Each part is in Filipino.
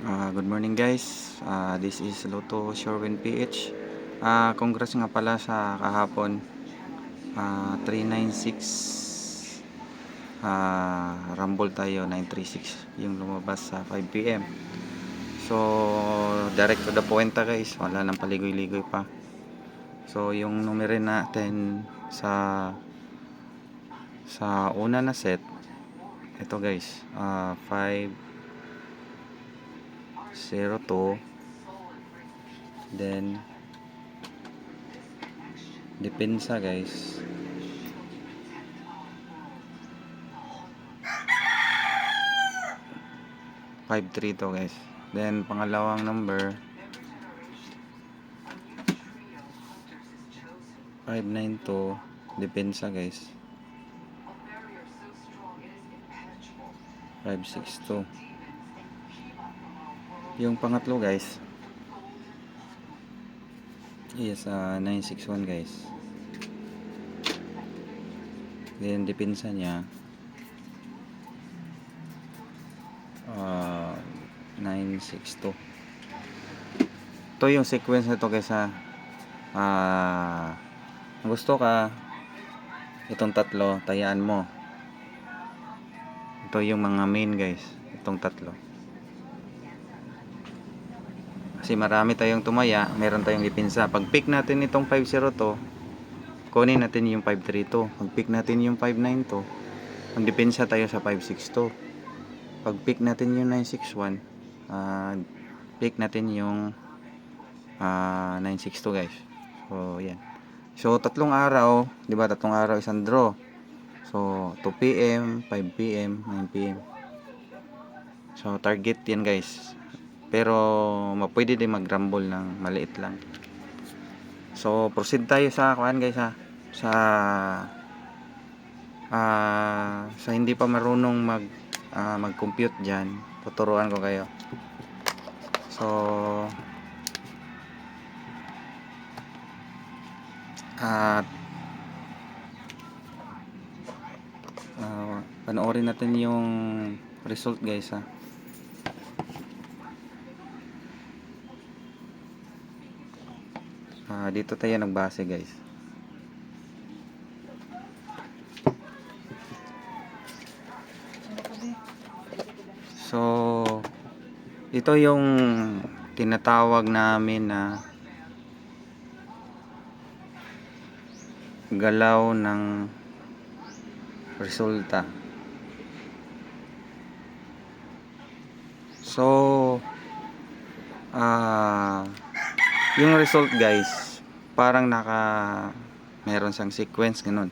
Ah, good morning guys. Ah, this is Loto Sherwin PH. Ah, congrats nga pala sa kahapon. Ah, 396 ah, Rumble tayo 936 yung lumabas sa 5 PM. So, direct to the point guys. Wala nang paligoy-ligoy pa. So, yung numero natin sa sa una na set ito guys, ah 5 0 to then depensa guys. Five three to guys. Then pangalawang number. 5 9 to depensa guys. 5 6 to yung pangatlo guys. Is uh, 961 guys. Then depensa niya. Uh, 962 ito yung sequence nito guys ha. Ah kung gusto ka itong tatlo tayaan mo. Ito yung mga main guys itong tatlo kasi marami tayong tumaya, meron tayong ipinsa. Pag pick natin itong 502, kunin natin yung 532. Pag pick natin yung 592, magdepensa tayo sa 562. Pag pick natin yung 961, ah pick natin yung ah 962 guys. So, yan. So, tatlong araw, di ba? Tatlong araw, isang draw. So, 2 p.m., 5 p.m., 9 p.m. So, target yan guys. Pero mapwede din mag-rumble ng maliit lang. So proceed tayo sa kuan guys ha. Sa ah sa hindi pa marunong mag ah, mag-compute diyan, tuturuan ko kayo. So at ah, panoorin natin yung result guys ha. Ah, dito tayo nagbase guys. So, ito yung tinatawag namin na galaw ng resulta. So, ah yung result guys parang naka meron siyang sequence ganun.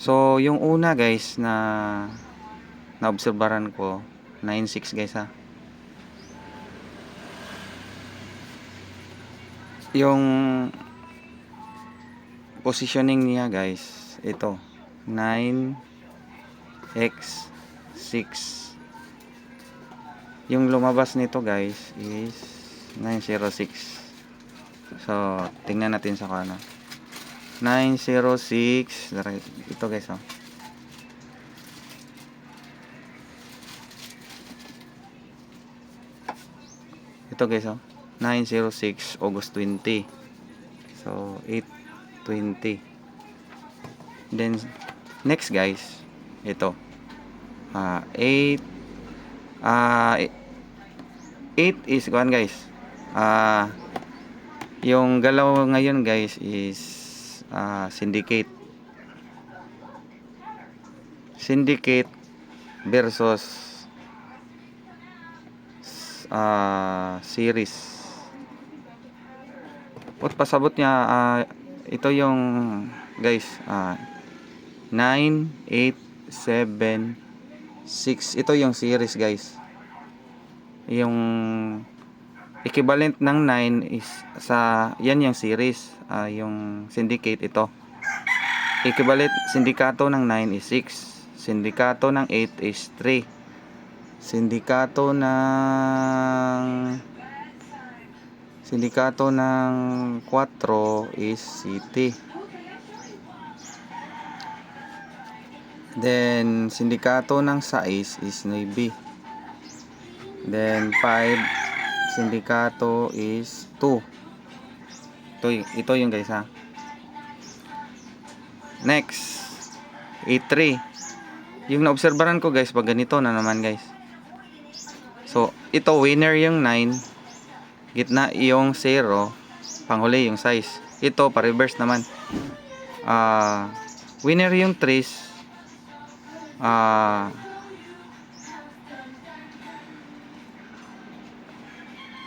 So yung una guys na naobserbaran ko 9.6 guys ha. Yung positioning niya guys ito 9 x 6 yung lumabas nito guys is 906 So, tingnan natin sa ano. 906. Ito guys, oh. Ito guys, oh. 906 August 20. So, 820. Then, next guys, ito. Ah, 8 ah 8 is kuan guys. Ah, yung galaw ngayon guys is uh, syndicate. Syndicate versus uh, series. At pasabot niya uh, ito yung guys uh, 9 8 7 6 ito yung series guys. Yung equivalent ng 9 is sa yan yung series uh, yung syndicate ito. Equivalent sindikato ng 9 is 6 sindikato ng 8 is 3 sindikato ng sindikato ng 4 is city then sindikato ng 6 is navy then 5 sindikato is 2. Ito, ito yung guys ha. Next, A3. Yung naobserbaran ko guys, pag ganito na naman guys. So, ito winner yung 9, gitna yung 0, panghuli yung size. Ito, pa-reverse naman. Ah, winner yung 3, ah,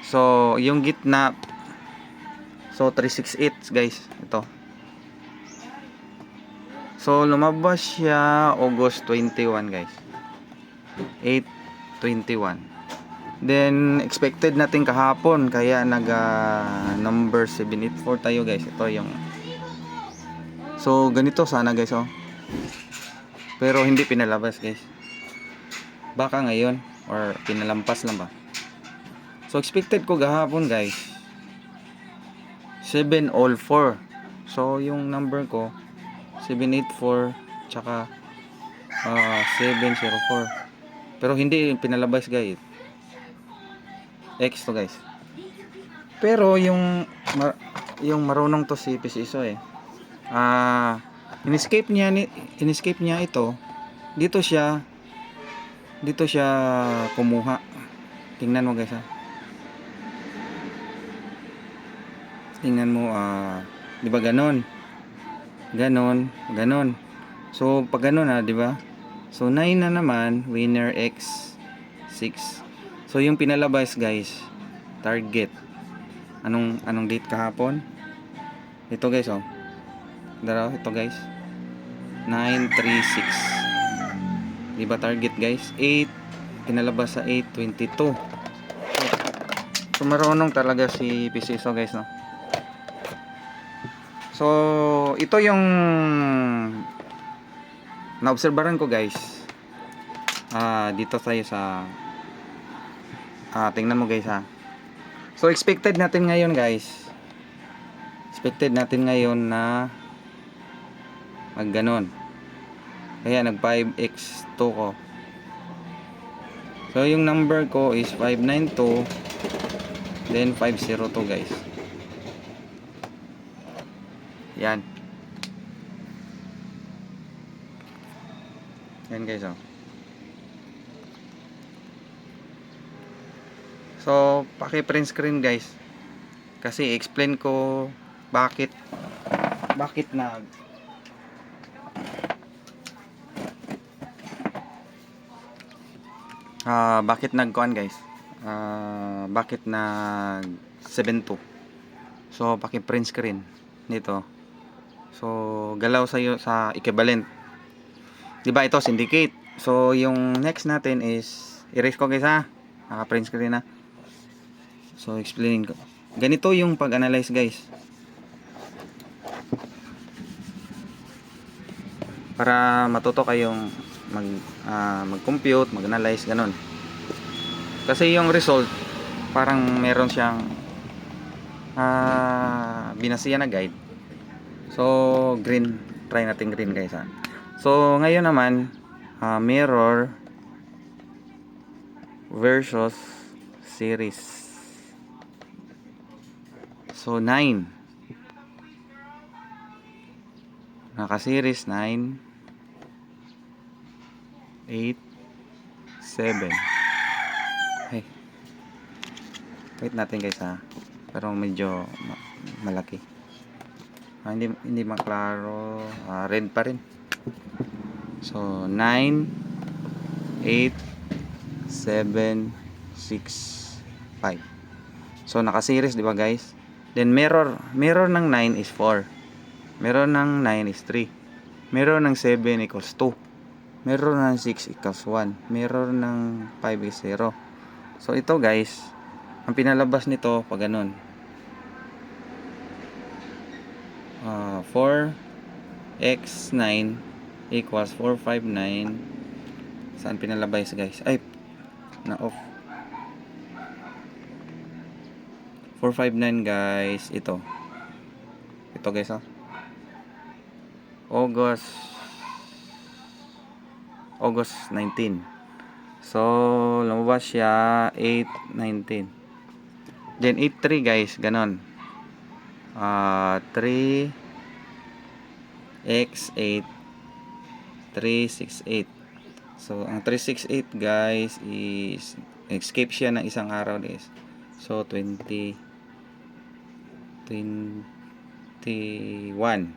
So, yung gitna So, 368 guys. Ito. So, lumabas siya August 21 guys. 821. Then, expected natin kahapon. Kaya nag ah, number 784 tayo guys. Ito yung So, ganito sana guys oh. Pero hindi pinalabas guys. Baka ngayon or pinalampas lang ba? So expected ko gahapon guys 7 all 4 So yung number ko 784 tsaka ah, 704 Pero hindi pinalabas guys X to guys Pero yung mar- yung marunong to si Pisiso eh Ah, in-escape niya ni in-escape niya ito. Dito siya dito siya kumuha. Tingnan mo guys ha. Tingnan mo ah, 'di ba ganon? Ganon, ganon. So pag ganon ha, 'di ba? So 9 na naman, winner x 6. So yung pinalabas guys, target. Anong anong date kahapon? Ito guys oh. Daraw, ito guys. 936. Di ba target guys? 8 pinalabas sa 822. So marunong talaga si Pisiso guys no. So ito yung naobserbaran ko guys. Ah, dito tayo sa Ah, tingnan mo guys ha. So expected natin ngayon guys. Expected natin ngayon na mag ganon. Kaya nag 5x2 ko. So yung number ko is 592 then 502 guys. Yan. Yan guys oh. So, paki-print screen guys. Kasi explain ko bakit bakit nag Ah, bakit nagkuan guys? Ah, bakit nag 72? So, paki-print screen nito. So, galaw sa sa equivalent. 'Di ba ito syndicate? So, yung next natin is erase ko guys ha. Naka-print screen na. So, explain ko. Ganito yung pag-analyze guys. Para matuto kayong mag ah, mag-compute, mag-analyze ganun. Kasi yung result parang meron siyang ah binasiya na guide. So, green. Try natin green guys ha. So, ngayon naman ah, mirror versus series. So, 9. Naka-series 9. 8. 7. Ay. Wait natin guys ha. Pero medyo ma- malaki. Ah, hindi hindi maklaro. Ah, red pa rin. So, 9, 8, 7, 6, 5. So, naka-series, di ba guys? Then, mirror. Mirror ng 9 is 4. Mirror ng 9 is 3. Mirror ng 7 equals 2. Mirror ng 6 equals 1. Mirror ng 5 is 0. So, ito guys, ang pinalabas nito, pag ganun. Ah, 4 x9 equals 459 saan pinalabas guys? Ay na off. 459 guys ito. Ito guys oh August August 19 so lumabas siya 819 Gen 8 3 guys, ganon. Ah, 3 x8 368. So, ang 368 guys is escape siya ng isang araw guys. So, 20 21.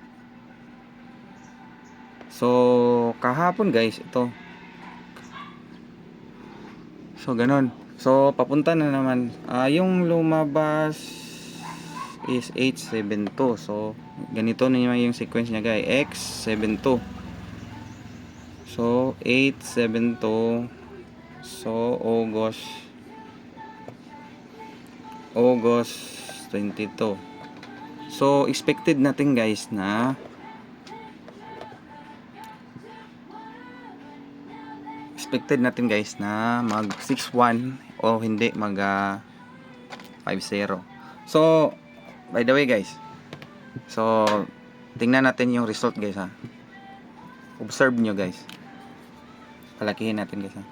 So, kahapon guys, ito. So, ganun. So, papunta na naman. Ah, yung lumabas is 872. So, ganito na yung sequence niya guys. X72. So, 872. So, August August 22. So, expected natin guys na expected natin guys na mag 6-1 o hindi mag ah, 5-0. So, by the way guys. So, tingnan natin yung result guys ha. Observe nyo guys. Palakihin natin guys ha.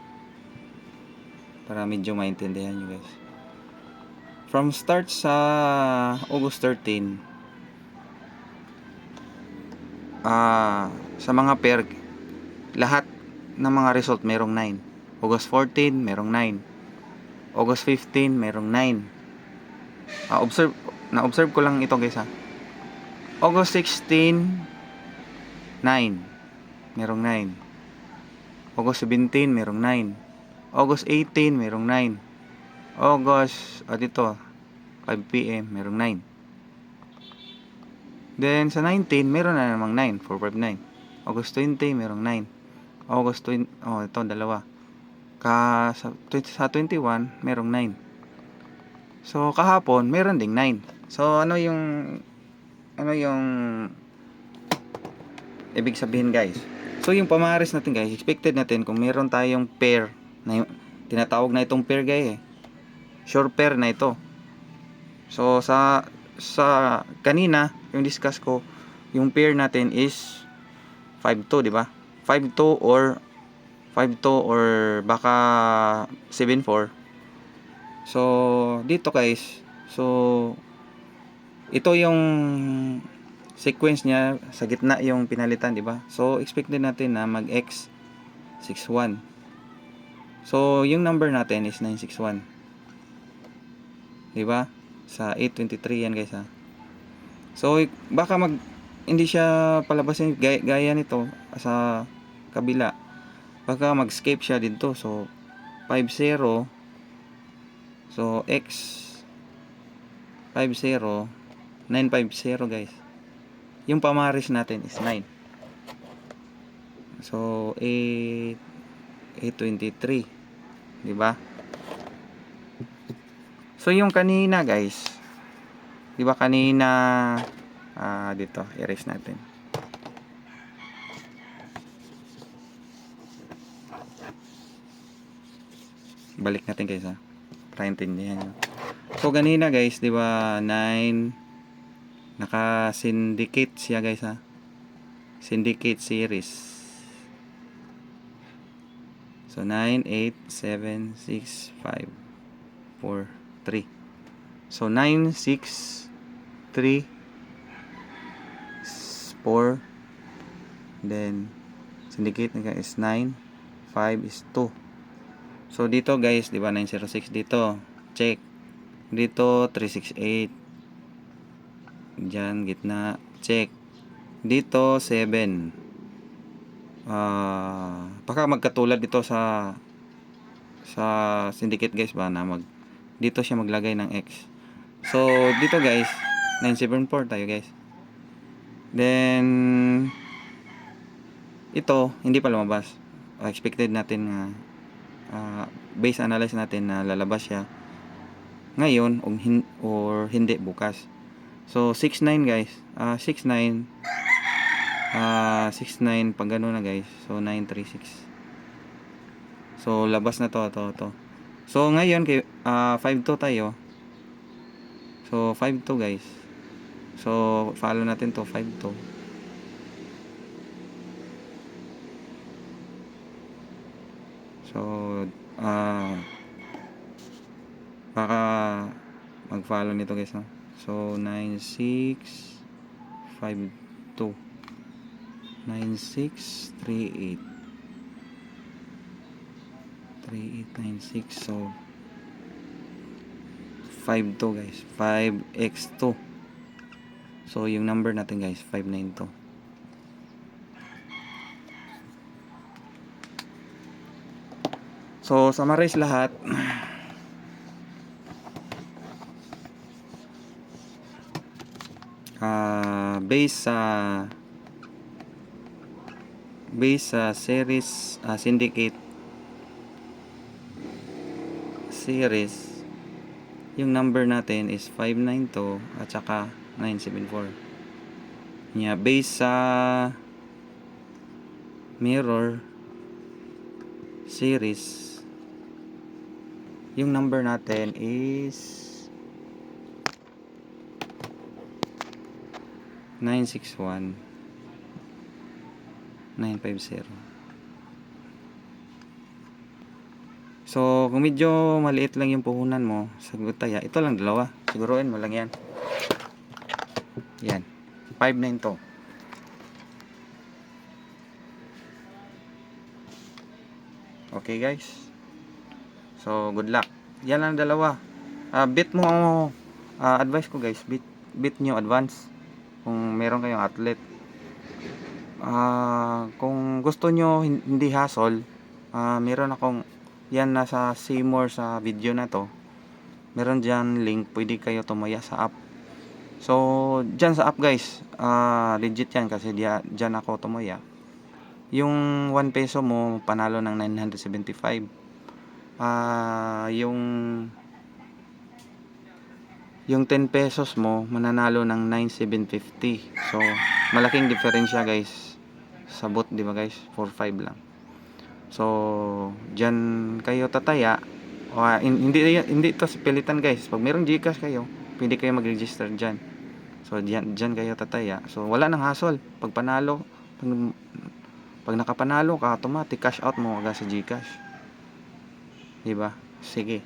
Para medyo maintindihan nyo guys. From start sa August 13, ah sa mga pair, lahat ng mga result merong 9. August 14, merong 9. August 15, merong 9. Ah, observe, na-observe ko lang ito guys ha. August 16, 9. Merong 9. August 17, merong 9. August 18, merong 9. August, ah dito, 5 p.m., merong 9. Then, sa 19, meron na namang 9, 459. August 20, merong 9. August 20, oh, ito, dalawa. Ka, sa, sa 21, merong 9. So, kahapon, meron ding 9. So, ano yung, ano yung, ibig sabihin guys. So, yung pamaris natin guys, expected natin kung meron tayong pair, na yung, tinatawag na itong pair guys eh sure pair na ito. So sa sa kanina yung discuss ko, yung pair natin is 5-2, di ba? 5-2 or 5-2 or baka 7-4. So dito guys, so ito yung sequence niya sa gitna yung pinalitan, di ba? So expected natin na mag X 61. So yung number natin is 961. 'di ba? Sa 823 yan guys ha. So baka mag hindi siya palabasin gaya, gaya nito sa kabila. Baka mag-escape siya dito. So 50 So X 50 950 guys. Yung pamaris natin is 9. So 8 823, 'di ba? So yung kanina guys, 'di ba kanina ah dito, erase natin. Balik natin guys ha. Para intindihan nyo. So kanina guys, 'di ba 9 naka-syndicate siya guys ha. Syndicate series. So 9 8 7 6 5 4 3. So 9, 6, 3, 4, then syndicate na is 9, 5 is 2. So dito guys, di ba 906 dito. Check. Dito 368. Diyan gitna. Check. Dito 7. Ah, baka magkatulad dito sa sa syndicate guys ba na mag dito siya maglagay ng X. So, dito guys, 974 tayo guys. Then, ito, hindi pa lumabas. Uh, expected natin na uh, base analyze natin na lalabas siya ngayon o, hin or hindi bukas. So, 69 guys. Uh, 69 uh, 69 pag gano'n na guys. So, 936. So, labas na to, to, to. So ngayon kay uh, 5-2 tayo. So 5-2 guys. So follow natin to 5-2. So uh, baka mag-follow nito guys no? So 9652 9638 3896 so 52 guys. 5x2 so yung number natin guys 592 so summarize lahat ah base sa base sa series ah, syndicate series yung number natin is 592 at saka 974 nya base sa mirror series yung number natin is 961 950 So, kung medyo maliit lang yung puhunan mo sa gutaya, ito lang dalawa. Siguruin mo lang yan. Yan. 5.9 to. Okay guys. So, good luck. Yan lang dalawa. Ah, bit mo, ah, advice ko guys, bit, bit nyo advance. Kung meron kayong athlete. Ah, kung gusto nyo hin- hindi hassle, ah, meron akong yan nasa Seymour sa video na to. Meron dyan link pwede kayo tumaya sa app. So dyan sa app guys ah legit yan kasi dyan ako tumaya. Yung 1 peso mo panalo ng 975 ah yung yung 10 pesos mo mananalo ng 9750 so malaking diferensya guys sa bot di ba guys 45 lang So, diyan kayo tataya. O, ah, hin- hindi hindi ito pilitan guys. Pag merong GCash kayo, pwede kayo mag-register diyan. So, diyan diyan kayo tataya. So, wala nang hassle. Pag panalo, pag, pag nakapanalo ka, automatic cash out mo agad sa GCash. 'Di ba? Sige.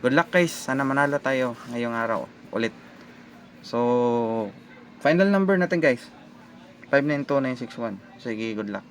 Good luck guys. Sana manalo tayo ngayong araw ulit. So, final number natin guys. 592961. Sige, good luck.